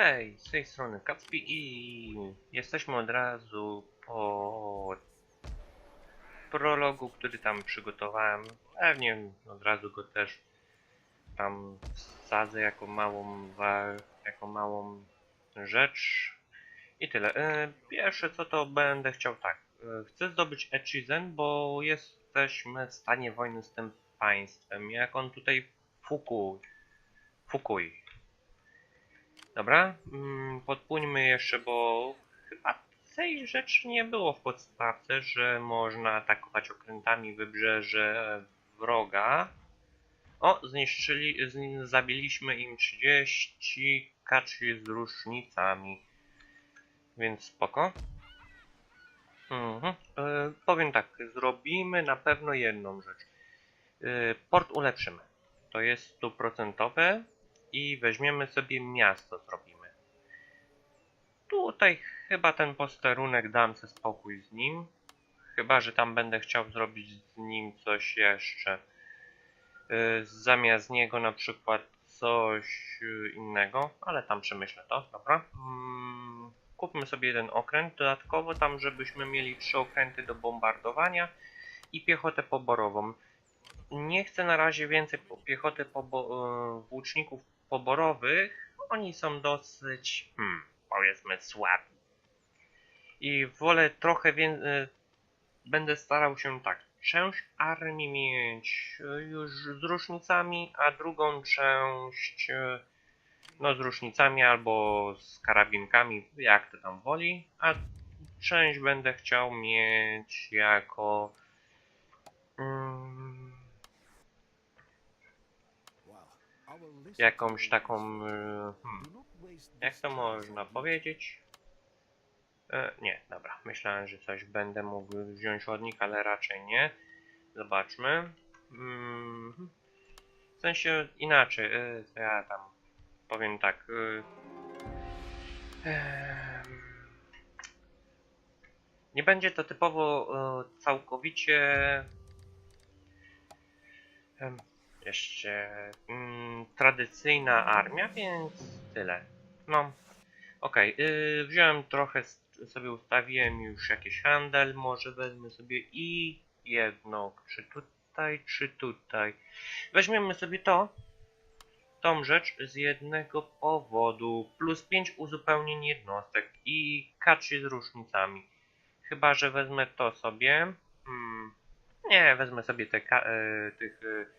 Hej, z tej strony Kacpi i jesteśmy od razu po prologu, który tam przygotowałem. Pewnie od razu go też tam wsadzę jako małą, jako małą rzecz. I tyle. E, Pierwsze co to będę chciał tak. e, Chcę zdobyć Echizen, bo jesteśmy w stanie wojny z tym państwem. Jak on tutaj fukuj. Fukuj. Dobra, mm, podpłyńmy jeszcze, bo chyba tej rzeczy nie było w podstawce, że można atakować okrętami wybrzeże wroga. O, zniszczyli, zabiliśmy im 30 kaczy z różnicami, więc spoko. Mhm. E, powiem tak, zrobimy na pewno jedną rzecz. E, port ulepszymy. To jest stuprocentowe i weźmiemy sobie miasto zrobimy. Tutaj chyba ten posterunek dam sobie spokój z nim. Chyba, że tam będę chciał zrobić z nim coś jeszcze. Yy, zamiast niego na przykład coś yy, innego, ale tam przemyślę to, dobra. Mm, kupmy sobie jeden okręt dodatkowo tam, żebyśmy mieli trzy okręty do bombardowania i piechotę poborową. Nie chcę na razie więcej piechoty pobo- yy, włóczników poborowych. Oni są dosyć, hmm, powiedzmy, słabi. I wolę trochę więcej. Będę starał się tak. Część armii mieć y, już z różnicami, a drugą część y, no z różnicami albo z karabinkami, jak to tam woli, a część będę chciał mieć jako mm, jakąś taką hmm, jak to można powiedzieć? E, nie, dobra. Myślałem, że coś będę mógł wziąć od nich, ale raczej nie. Zobaczmy. Mm, w sensie inaczej. E, ja tam powiem tak. E, nie będzie to typowo e, całkowicie. Jeszcze mm, tradycyjna armia, więc tyle. No, Okej, yy, wziąłem trochę, sobie ustawiłem już jakiś handel, może wezmę sobie i jedno, czy tutaj, czy tutaj. Weźmiemy sobie to, tą rzecz z jednego powodu, plus 5 uzupełnień jednostek i kaczy z różnicami. Chyba, że wezmę to sobie, hmm, nie, wezmę sobie te e, tych, e,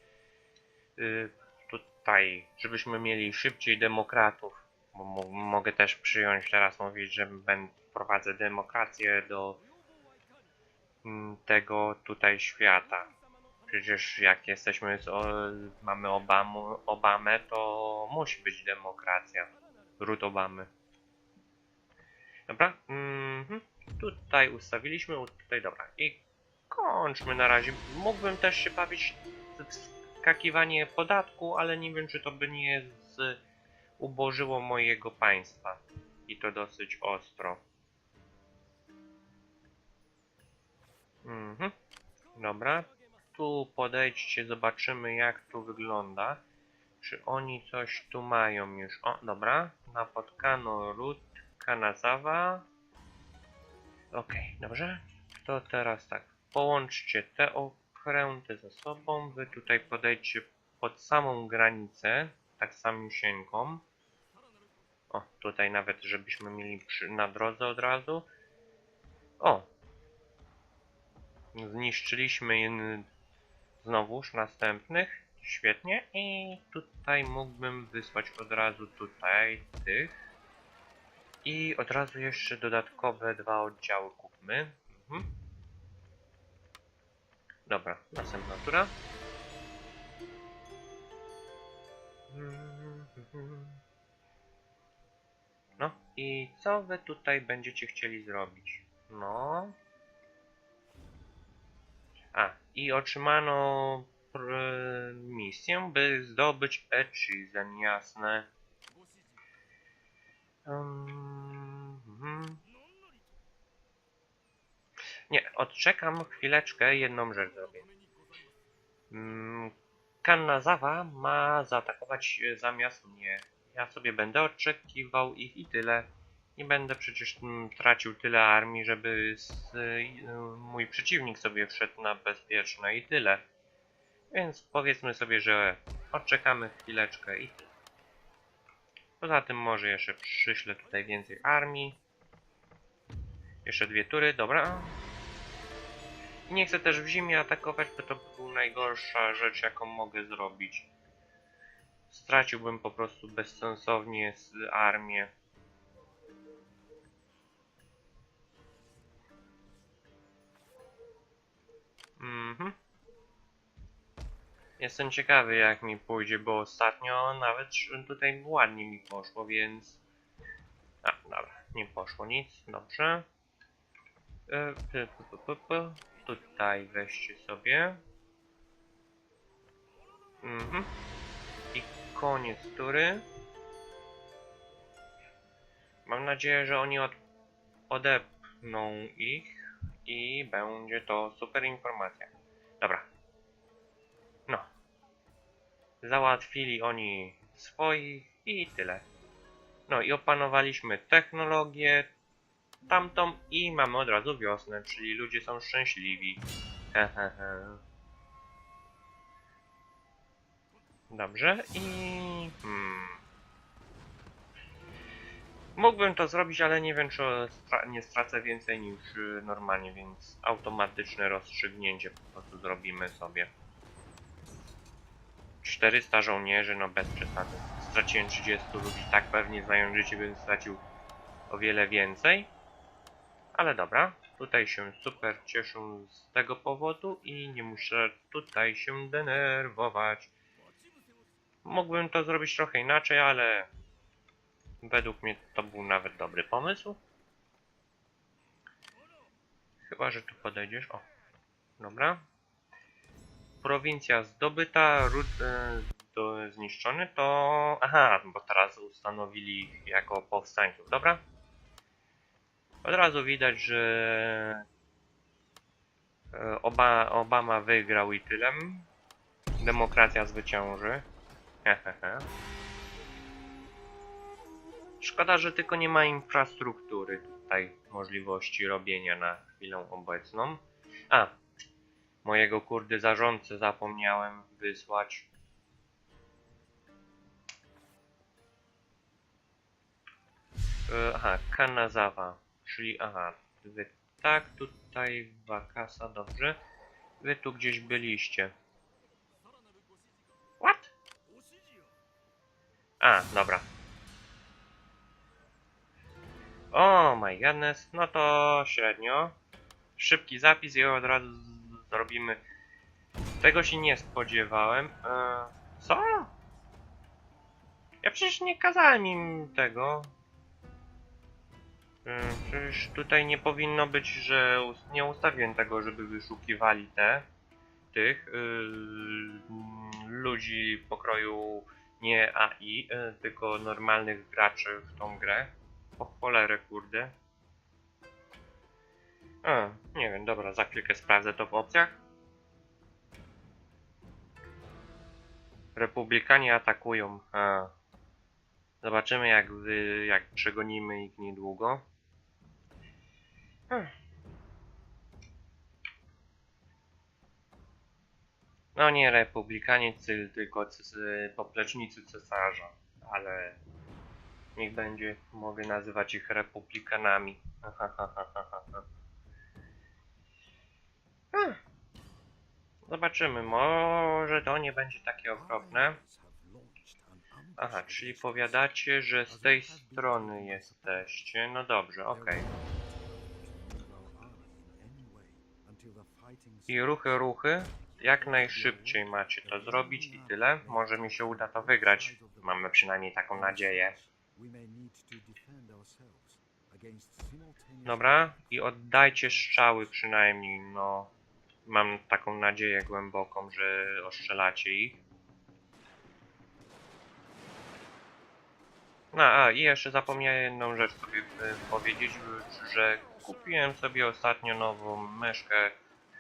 tutaj, żebyśmy mieli szybciej demokratów. Bo mo- mogę też przyjąć teraz mówić, że będę prowadzę demokrację do mm, tego tutaj świata. Przecież jak jesteśmy o, mamy Obamu, Obamę, to musi być demokracja. Ród Obamy. Dobra. Mhm. Tutaj ustawiliśmy, tutaj dobra. I kończmy na razie. Mógłbym też się bawić w wskakiwanie podatku, ale nie wiem, czy to by nie ubożyło mojego państwa. I to dosyć ostro. Mhm. Dobra. Tu podejdźcie, zobaczymy jak tu wygląda. Czy oni coś tu mają już? O, dobra. Napotkano ród Kanazawa. Okej, dobrze. To teraz tak. Połączcie te okręty ze sobą. Wy tutaj podejdźcie pod samą granicę. Tak samiusieńką. O, tutaj nawet, żebyśmy mieli przy, na drodze od razu. O! Zniszczyliśmy znowuż następnych. Świetnie. I tutaj mógłbym wysłać od razu tutaj tych. I od razu jeszcze dodatkowe dwa oddziały kupmy. Mhm. Dobra, następna tura. No i co wy tutaj będziecie chcieli zrobić? No. A, i otrzymano pr- misję, by zdobyć Echizen, jasne. Um, Nie, odczekam chwileczkę, jedną rzecz zrobię. Mm, Kanazawa ma zaatakować zamiast mnie. Ja sobie będę oczekiwał ich i tyle. Nie będę przecież tracił tyle armii, żeby s- y, mój przeciwnik sobie wszedł na bezpieczne i tyle. Więc powiedzmy sobie, że odczekamy chwileczkę i tyle. Poza tym może jeszcze przyślę tutaj więcej armii. Jeszcze dwie tury, dobra. Nie chcę też w zimie atakować, bo to by była najgorsza rzecz, jaką mogę zrobić. Straciłbym po prostu bezsensownie z armię. Mhm. Jestem ciekawy jak mi pójdzie, bo ostatnio nawet tutaj ładnie mi poszło, więc... A, dobra, nie poszło nic, dobrze. P. Tutaj weźcie sobie. Mhm. I koniec tury. Mam nadzieję, że oni od, odepną ich i będzie to super informacja. Dobra. No. Załatwili oni swoich i tyle. No i opanowaliśmy technologię tamtą i mamy od razu wiosnę, czyli ludzie są szczęśliwi. Hehehe. Dobrze i... Hmm. Mógłbym to zrobić, ale nie wiem, czy stra nie stracę więcej niż y, normalnie, więc automatyczne rozstrzygnięcie po prostu zrobimy sobie. 400 żołnierzy, no bez przesady. Straciłem 30 ludzi, tak pewnie znając życie bym stracił o wiele więcej. Ale dobra, tutaj się super cieszę z tego powodu i nie muszę tutaj się denerwować. Mógłbym to zrobić trochę inaczej, ale według mnie to był nawet dobry pomysł. Chyba, że tu podejdziesz. O, dobra. Prowincja zdobyta, ród e, zniszczony to... Aha, bo teraz ustanowili jako powstańców, dobra? Od razu widać, że e, Oba, Obama wygrał i tyle. Demokracja zwycięży. Hehehe. Szkoda, że tylko nie ma infrastruktury tutaj, możliwości robienia na chwilę obecną. A, mojego kurde zarządcę zapomniałem wysłać. E, Aha, Kanazawa, czyli aha, wy tak, tutaj Wakasa, dobrze. Wy tu gdzieś byliście. What? A, dobra. O my goodness, no to średnio. Szybki zapis i od razu zrobimy. Tego się nie spodziewałem. E, co? Ja przecież nie kazałem im tego. E, Przecież tutaj nie powinno być, że nie ustawiłem tego, żeby wyszukiwali te tych y, ludzi pokroju nie AI, y, tylko normalnych graczy w tą grę. O cholerę, kurde. A, nie wiem, dobra, za chwilkę sprawdzę to w opcjach. Republikanie atakują. A. Zobaczymy jak wy, jak przegonimy ich niedługo. No nie republikanie, cyl, tylko cy- poplecznicy cesarza, ale niech będzie, mogę nazywać ich republikanami. Hmm. Zobaczymy, może to nie będzie takie okropne. Aha, czyli powiadacie, że z tej strony jesteście. No dobrze, okej. I ruchy, ruchy. Jak najszybciej macie to zrobić i tyle. Może mi się uda to wygrać. Mamy przynajmniej taką nadzieję. Dobra, i oddajcie strzały przynajmniej, no. Mam taką nadzieję głęboką, że oszczelacie ich. No, a i jeszcze zapomniałem jedną rzecz sobie e, powiedzieć, że kupiłem sobie ostatnio nową myszkę,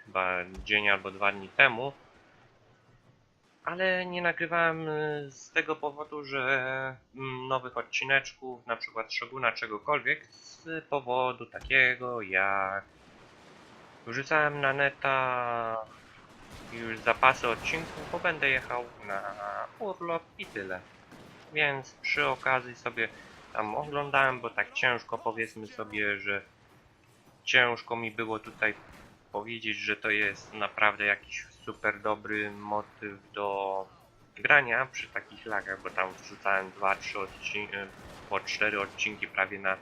chyba dzień albo dwa dni temu. ale nie nagrywałem y, z tego powodu, że mm, nowych odcineczków, na przykład Shoguna, czegokolwiek, z powodu takiego jak wrzucałem na neta już zapasy odcinków, bo będę jechał na urlop i tyle. Więc przy okazji sobie tam oglądałem, bo tak ciężko powiedzmy sobie, że ciężko mi było tutaj powiedzieć, że to jest naprawdę jakiś super dobry motyw do grania przy takich lagach, bo tam wrzucałem 2-3 odcinki, po 4 odcinki prawie na,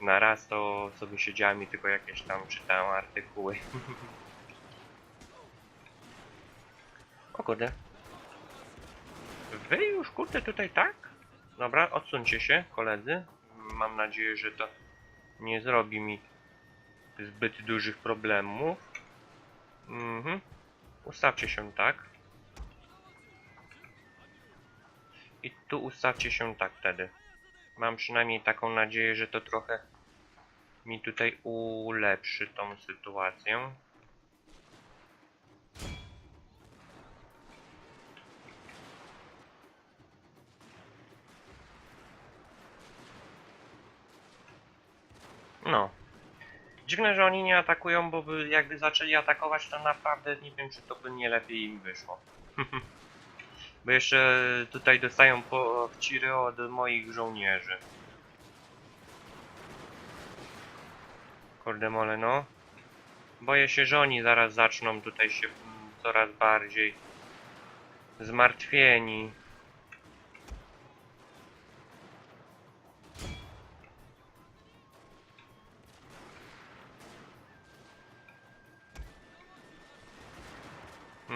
na raz, to sobie siedziałem i tylko jakieś tam czytałem artykuły. o kurde. Wy już kurde tutaj tak? Dobra, odsuńcie się koledzy. Mam nadzieję, że to nie zrobi mi zbyt dużych problemów. Mhm. Ustawcie się tak. I tu ustawcie się tak wtedy. Mam przynajmniej taką nadzieję, że to trochę mi tutaj ulepszy tą sytuację. No. Dziwne, że oni nie atakują, bo by jakby zaczęli atakować, to naprawdę nie wiem, czy to by nie lepiej im wyszło. bo jeszcze tutaj dostają po wciry od moich żołnierzy. Kurde mole, no. Boję się, że oni zaraz zaczną tutaj się coraz bardziej zmartwieni.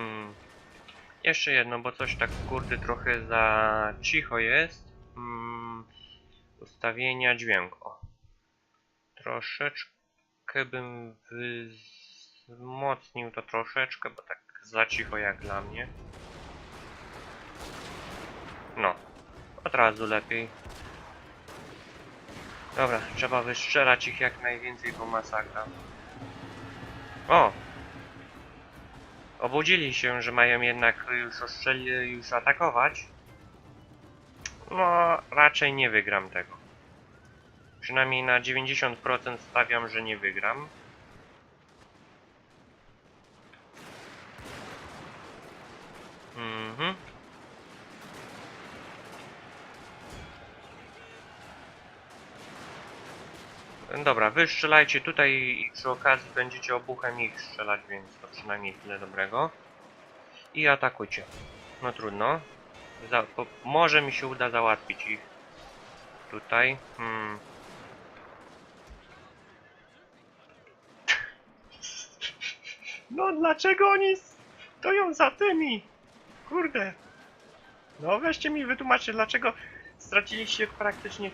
Hmm. Jeszcze jedno, bo coś tak kurde trochę za cicho jest. Hmm. Ustawienia dźwięku. Troszeczkę bym wzmocnił to troszeczkę, bo tak za cicho jak dla mnie. No. Od razu lepiej. Dobra, trzeba wystrzelać ich jak najwięcej, bo masakra. O! Obudzili się, że mają jednak już już atakować. No, raczej nie wygram tego. Przynajmniej na 90% stawiam, że nie wygram. Dobra, wy strzelajcie tutaj i przy okazji będziecie obuchem ich strzelać, więc to przynajmniej tyle dobrego. I atakujcie. No trudno. Za, po, może mi się uda załatwić ich. Tutaj. Hmm. No dlaczego oni stoją za tymi? Kurde. No weźcie mi wytłumaczcie, dlaczego straciliście praktycznie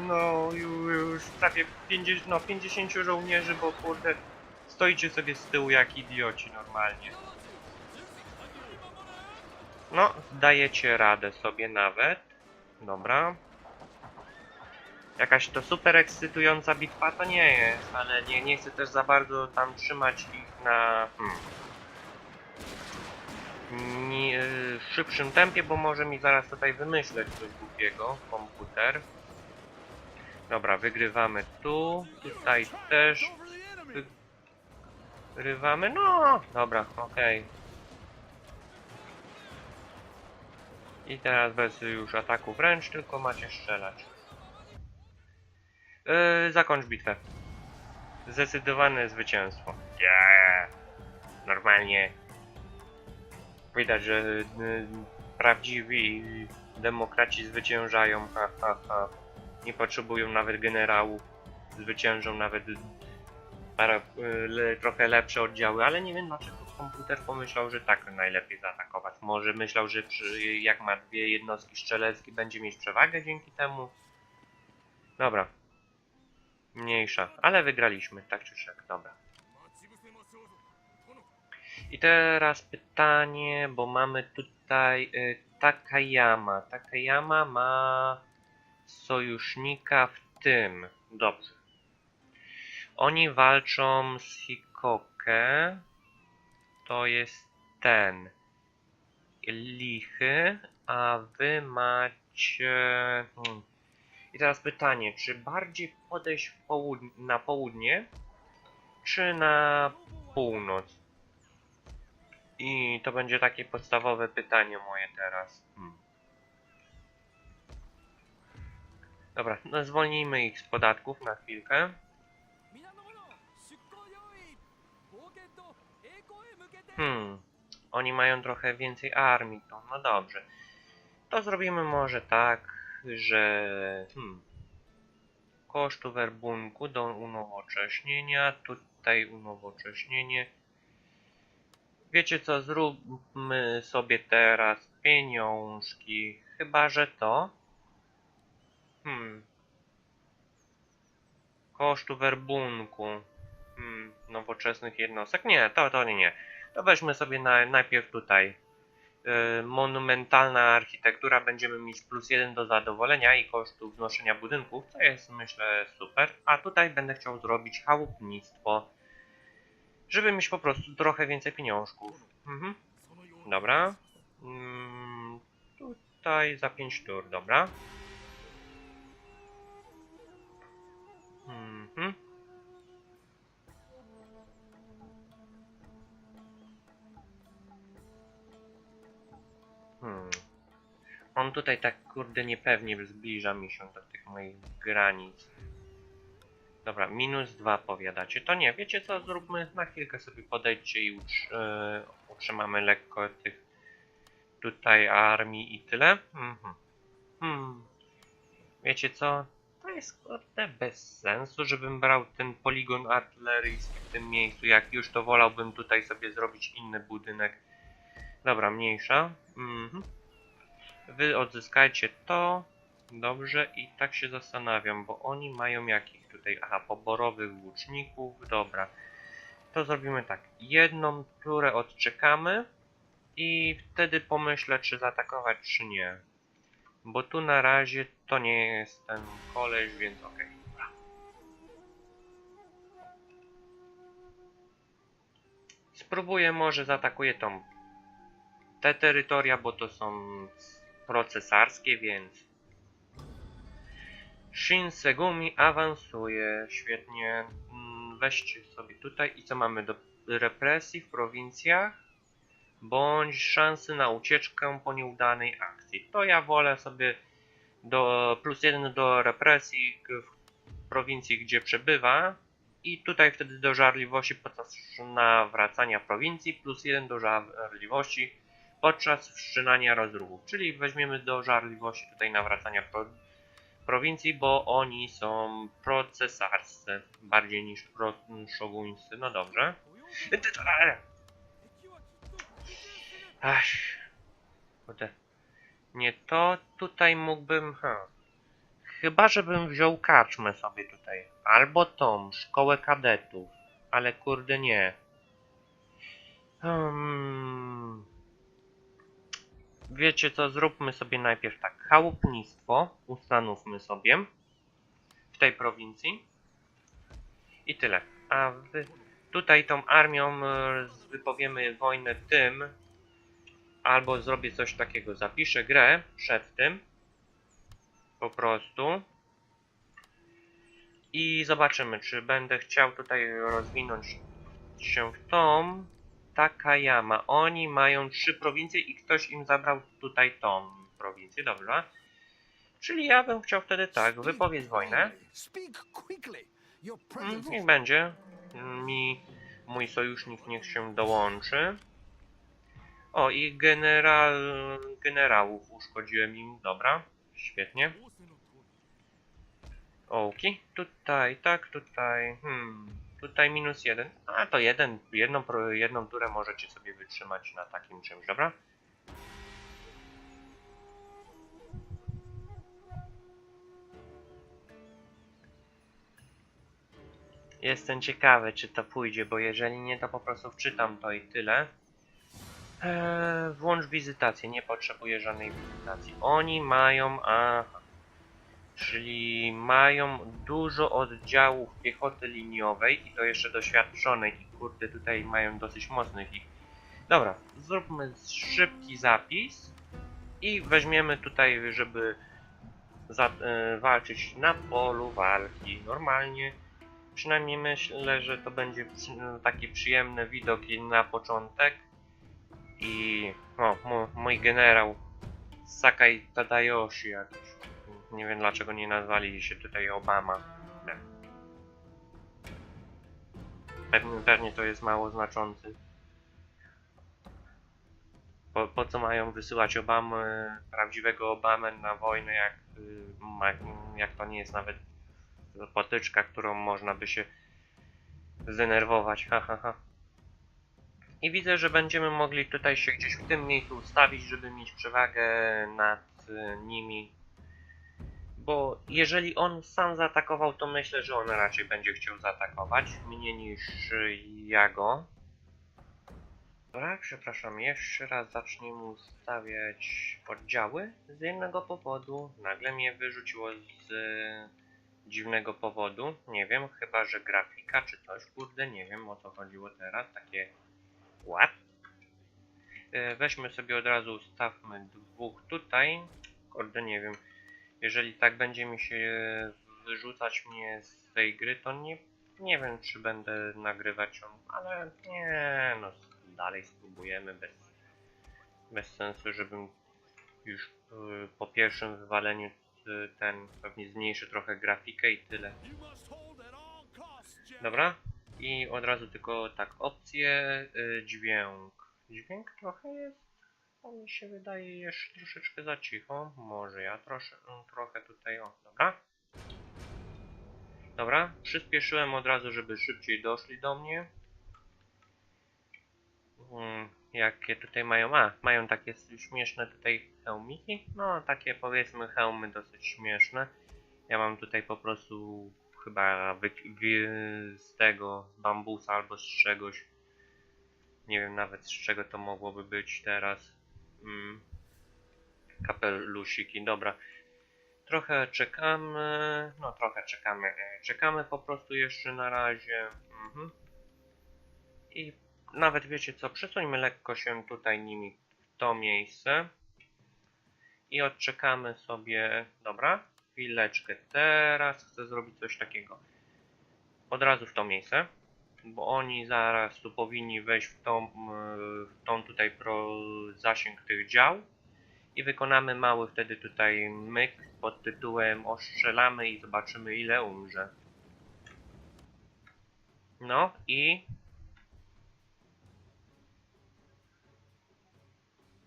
no ju- już prawie 50, no, 50 żołnierzy, bo kurde stoicie sobie z tyłu jak idioci normalnie. No, dajecie radę sobie nawet. Dobra. Jakaś to super ekscytująca bitwa to nie jest, ale nie, nie chcę też za bardzo tam trzymać ich na hmm, nie, y, szybszym tempie, bo może mi zaraz tutaj wymyśleć coś głupiego komputer. Dobra, wygrywamy tu, tutaj też wygrywamy, no dobra, okej. I teraz bez już ataku wręcz, tylko macie strzelać. Yy, zakończ bitwę. Zdecydowane zwycięstwo. Yeah. Normalnie Widać, że y, prawdziwi demokraci zwyciężają, ha, ha, ha. Nie potrzebują nawet generałów. Zwyciężą nawet parę, y, le, trochę lepsze oddziały, ale nie wiem dlaczego komputer pomyślał, że tak najlepiej zaatakować. Może myślał, że przy, jak ma dwie jednostki strzeleckie będzie mieć przewagę dzięki temu. Dobra. Mniejsza, ale wygraliśmy, tak czy siak, dobra. I teraz pytanie, bo mamy tutaj y, Takayama. Takayama ma sojusznika w tym. Dobrze. Oni walczą z Hikoke. To jest ten. lichy, a wy macie... Hmm. I teraz pytanie, czy bardziej podejść na południe, czy na północ? I to będzie takie podstawowe pytanie moje teraz. Hmm. Dobra, no zwolnijmy ich z podatków na chwilkę. Hmm, oni mają trochę więcej armii, to no dobrze. To zrobimy może tak, że... Hmm, kosztu werbunku do unowocześnienia, tutaj unowocześnienie, Wiecie co, zróbmy sobie teraz pieniążki, chyba że to. Hmm. Kosztu werbunku. Hmm, nowoczesnych jednostek. Nie, to, to nie, nie. To weźmy sobie na, najpierw tutaj. Yy, monumentalna architektura, będziemy mieć plus jeden do zadowolenia i kosztu wznoszenia budynków, to jest myślę super. A tutaj będę chciał zrobić chałupnictwo, żeby mieć po prostu trochę więcej pieniążków. Mhm. Dobra. Mm, tutaj za 5 tur, dobra. Mhm. Hmm. On tutaj tak kurde niepewnie zbliża mi się do tych moich granic. Dobra, minus dwa powiadacie. To nie, wiecie co, zróbmy na chwilkę sobie podejdźcie i e, utrzymamy lekko tych tutaj armii i tyle. Mhm. Hmm. Wiecie co, to jest kurde bez sensu, żebym brał ten poligon artyleryjski w tym miejscu. Jak już to wolałbym tutaj sobie zrobić inny budynek. Dobra, mniejsza. Mhm. Wy odzyskajcie to. Dobrze, i tak się zastanawiam, bo oni mają jakich tutaj? Aha, poborowych łuczników. Dobra. To zrobimy tak. Jedną turę odczekamy i wtedy pomyślę, czy zaatakować, czy nie. Bo tu na razie to nie jest ten koleś, więc okej. dobra. Spróbuję, może zaatakuję tą te terytoria, bo to są procesarskie, więc Shinsegumi awansuje, świetnie. Mm, Weźcie sobie tutaj i co mamy do represji w prowincjach? Bądź szansy na ucieczkę po nieudanej akcji. To ja wolę sobie do plus jeden do represji w prowincji, gdzie przebywa. I tutaj wtedy do żarliwości podczas nawracania prowincji, plus jeden do żarliwości podczas wszczynania rozruchów. Czyli weźmiemy do żarliwości tutaj nawracania pro, prowincji, bo oni są procesarscy bardziej niż pro szoguńscy. No dobrze. Ach, kurde. Nie to tutaj mógłbym. Ha. Chyba, żebym wziął karczmę sobie tutaj. Albo tą, szkołę kadetów. Ale kurde nie. Hmm. Wiecie co, zróbmy sobie najpierw tak. Chałupnictwo ustanówmy sobie w tej prowincji. I tyle. A tutaj tą armią e, wypowiemy wojnę tym, albo zrobię coś takiego, zapiszę grę przed tym, po prostu i zobaczymy, czy będę chciał tutaj rozwinąć się w tą Takayama. Oni mają trzy prowincje i ktoś im zabrał tutaj tą prowincję, dobrze? Czyli ja bym chciał wtedy tak, wypowiedz wojnę. Mm, Niech będzie. Mi mój sojusznik niech się dołączy. O, i general, generałów uszkodziłem im, dobra, świetnie. Ołki, tutaj, tak, tutaj, hmm tutaj minus jeden. A to jeden, jedną, jedną turę możecie sobie wytrzymać na takim czymś, dobra? Jestem ciekawy, czy to pójdzie, bo jeżeli nie, to po prostu wczytam to i tyle. Eee, włącz wizytację, nie potrzebuję żadnej wizytacji. Oni mają, aha, czyli mają dużo oddziałów piechoty liniowej i to jeszcze doświadczonej i kurde tutaj mają dosyć mocnych ich. Dobra, zróbmy szybki zapis i weźmiemy tutaj, żeby za, e, walczyć na polu walki. Normalnie, przynajmniej myślę, że to będzie przy, taki przyjemny widok na początek. I o, mój generał Sakai Tadayoshi jakoś. Nie wiem dlaczego nie nazwali się tutaj Obama. Nie. Pewnie, pewnie to jest mało znaczący. Po, po co mają wysyłać Obamę, prawdziwego Obamę na wojnę, jak, jak to nie jest nawet potyczka, którą można by się zdenerwować. Ha, ha, ha. I widzę, że będziemy mogli tutaj się gdzieś w tym miejscu ustawić, żeby mieć przewagę nad y, nimi. Bo jeżeli on sam zaatakował, to myślę, że on raczej będzie chciał zaatakować mnie niż ja go. Dobra, przepraszam, jeszcze raz zacznijmy ustawiać oddziały. Z jednego powodu nagle mnie wyrzuciło z dziwnego powodu. Nie wiem, chyba że grafika czy coś, kurde, nie wiem o co chodziło teraz. Takie What? E, Weźmy sobie od razu, ustawmy dwóch tutaj. Kurde, nie wiem. Jeżeli tak będzie mi się wyrzucać mnie z tej gry, to nie, nie wiem, czy będę nagrywać ją, ale nie, no dalej spróbujemy bez, bez sensu, żebym już y, po pierwszym wywaleniu y, ten pewnie zmniejszy trochę grafikę i tyle. Dobra, i od razu tylko tak, opcje, dźwięk. Dźwięk trochę jest, to mi się wydaje jeszcze troszeczkę za cicho. Może ja trosze, mm, trochę tutaj, o, dobra. Dobra, przyspieszyłem od razu, żeby szybciej doszli do mnie. Mm, jakie tutaj mają? A, mają takie śmieszne tutaj hełmiki. No, takie powiedzmy hełmy dosyć śmieszne. Ja mam tutaj po prostu chyba wy, wy, z tego, z bambusa albo z czegoś. Nie wiem nawet z czego to mogłoby być teraz. Mm. Kapelusiki, dobra. Trochę czekamy, no trochę czekamy. Czekamy po prostu jeszcze na razie. Mhm. I nawet wiecie co, przesuńmy lekko się tutaj nimi w to miejsce. I odczekamy sobie, dobra, chwileczkę. Teraz chcę zrobić coś takiego. Od razu w to miejsce, bo oni zaraz tu powinni wejść w tą, yy, w tą tutaj pro zasięg tych dział. I wykonamy mały wtedy tutaj myk pod tytułem ostrzelamy i zobaczymy ile umrze. No i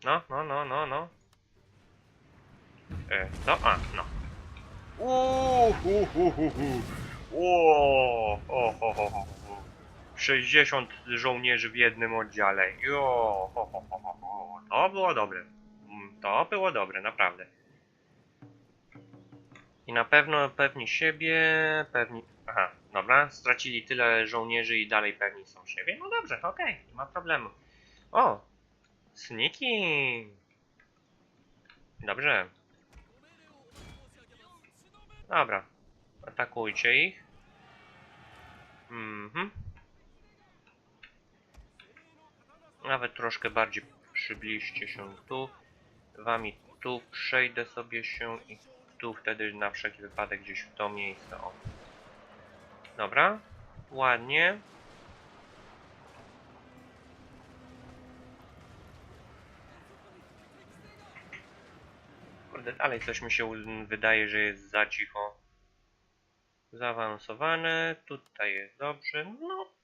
No, no, no, no, no. E, co? A, no. Uuu, hu, hu, hu, hu. O, o. 60 żołnierzy w jednym oddziale. Jo, ho, ho, ho, ho, ho. To było dobre. Mm, To było dobre, naprawdę. I na pewno pewni siebie, pewni... Aha, dobra, stracili tyle żołnierzy i dalej pewni są siebie. No dobrze, okej, nie ma problemu. O, Sneaky! Dobrze. Dobra. Atakujcie ich. Mhm. Nawet troszkę bardziej przybliżcie się tu. Wami tu przejdę sobie się i tu wtedy na wszelki wypadek gdzieś w to miejsce. O. Dobra. Ładnie. Kurde, dalej coś mi się wydaje, że jest za cicho. Zaawansowane, tutaj jest dobrze. No,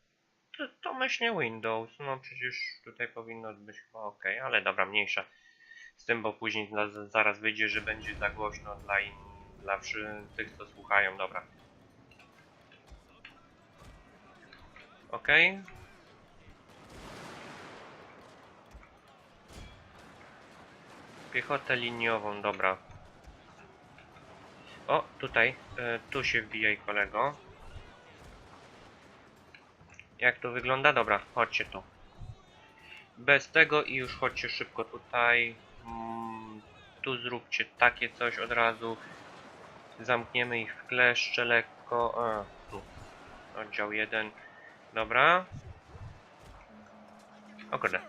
to, myślę Windows. No przecież tutaj powinno być chyba ok, ale dobra, mniejsza z tym, bo później za- zaraz wyjdzie, że będzie za głośno dla, in, dla tych, co słuchają. Dobra. Ok. Piechotę liniową, dobra. O, tutaj, e, tu się wbijaj kolego. Jak to wygląda? Dobra, chodźcie tu. Bez tego i już chodźcie szybko tutaj. Mm, tu zróbcie takie coś od razu. Zamkniemy ich w kleszcze lekko. A, tu. Oddział 1. Dobra. O kurde.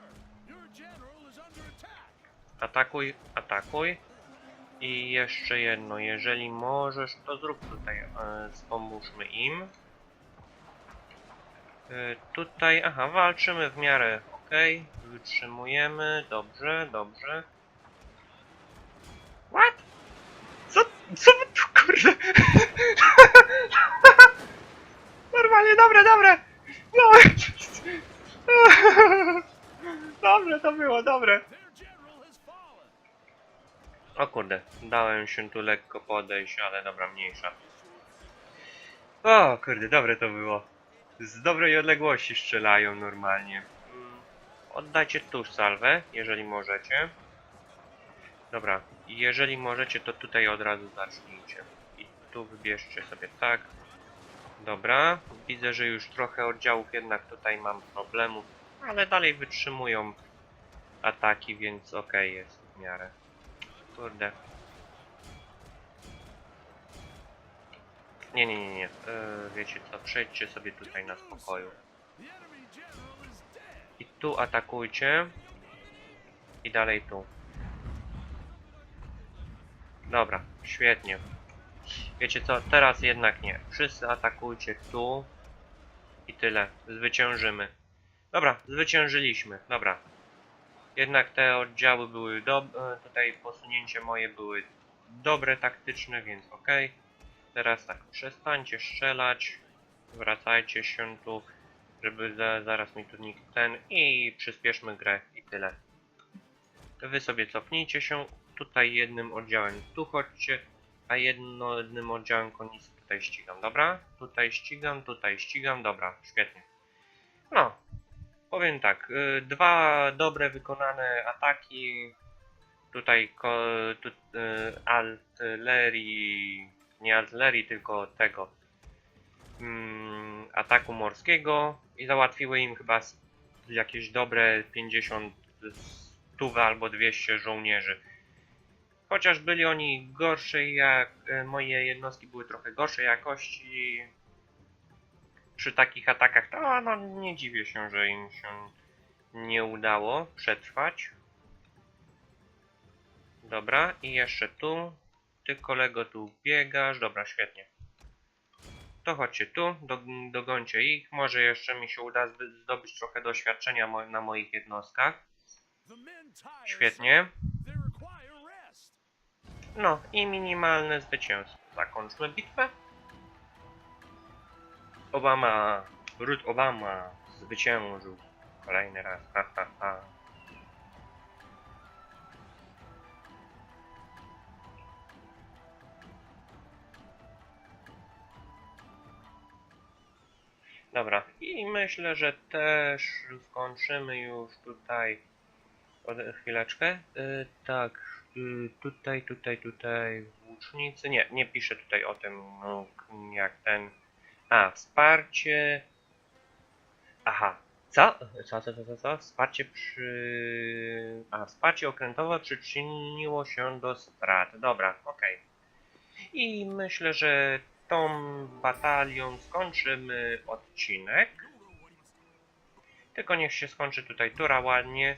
Atakuj, atakuj. I jeszcze jedno, jeżeli możesz, to zrób tutaj, e, im. E, tutaj, aha, walczymy w miarę ok, wytrzymujemy, dobrze, dobrze. What? Co, co kurde? Normalnie, dobre, dobre! No. Dobre to było, dobre. O kurde, dałem się tu lekko podejść, ale dobra, mniejsza. O kurde, dobre to było. Z dobrej odległości strzelają normalnie. Mm, Oddajcie tu salwę, jeżeli możecie. Dobra, jeżeli możecie, to tutaj od razu zacznijcie. I tu wybierzcie sobie tak. Dobra, widzę, że już trochę oddziałów jednak tutaj mam problemów, ale dalej wytrzymują ataki, więc okej jest w miarę. Kurde. Nie, nie, nie, nie. Yy, wiecie co, przejdźcie sobie tutaj na spokoju. I tu atakujcie. I dalej tu. Dobra, świetnie. Wiecie co, teraz jednak nie. Wszyscy atakujcie tu. I tyle. Zwyciężymy. Dobra, zwyciężyliśmy. Dobra. Jednak te oddziały były dobre. Tutaj posunięcie moje były dobre, taktyczne, więc ok. Teraz tak, przestańcie strzelać. Wracajcie się tu żeby za, zaraz mi tu nikt ten i przyspieszmy grę i tyle. Wy sobie cofnijcie się, tutaj jednym oddziałem tu chodźcie, a jedno, jednym oddziałem konicy tutaj ścigam, dobra? Tutaj ścigam, tutaj ścigam, dobra, świetnie. No, powiem tak, y, dwa dobre wykonane ataki, tutaj ko, tu, y, artylerii, nie artylerii, tylko tego, mm, ataku morskiego i załatwiły im chyba jakieś dobre 50 stów albo 200 żołnierzy. Chociaż byli oni gorszej jak e, moje jednostki były trochę gorszej jakości przy takich atakach, to no, nie dziwię się, że im się nie udało przetrwać. Dobra, i jeszcze tu. Ty kolego tu biegasz, dobra, świetnie. To chodźcie tu, do, dogońcie ich. Może jeszcze mi się uda zdobyć trochę doświadczenia na moich jednostkach. Świetnie. No i minimalne zwycięstwo. Zakończmy bitwę. Obama, Ruth Obama zwyciężył kolejny raz. Ha, ha, ha. Dobra, i myślę, że też skończymy już tutaj. Chwileczkę. Y, tak, y, tutaj, tutaj, tutaj włócznicy. Nie, nie piszę tutaj o tym, no, jak ten. A, wsparcie. Aha, co? Co, co, co, co, co? Wsparcie przy. A, wsparcie okrętowe przyczyniło się do strat. Dobra, okej. I myślę, że tą batalią skończymy odcinek. Tylko niech się skończy tutaj tura ładnie.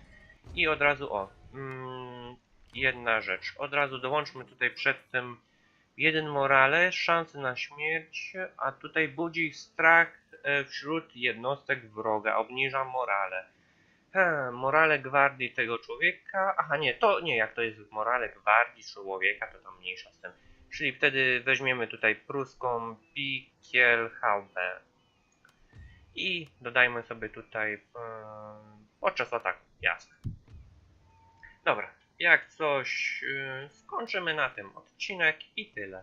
I od razu, o, mm, jedna rzecz. Od razu dołączmy tutaj przed tym jeden morale, szansy na śmierć, a tutaj budzi strach e, wśród jednostek wroga, obniża morale. Morale gwardii tego człowieka, aha nie, to nie, jak to jest morale gwardii człowieka, to tam mniejsza z tym. Czyli wtedy weźmiemy tutaj pruską Pikielhaube. I dodajmy sobie tutaj yy, podczas ataku, jasne. Dobra, jak coś yy, skończymy na tym odcinek i tyle.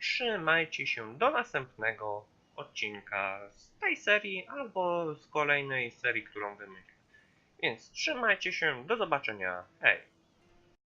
Trzymajcie się do następnego odcinka z tej serii albo z kolejnej serii, którą wymyślę. Więc trzymajcie się, do zobaczenia, hej!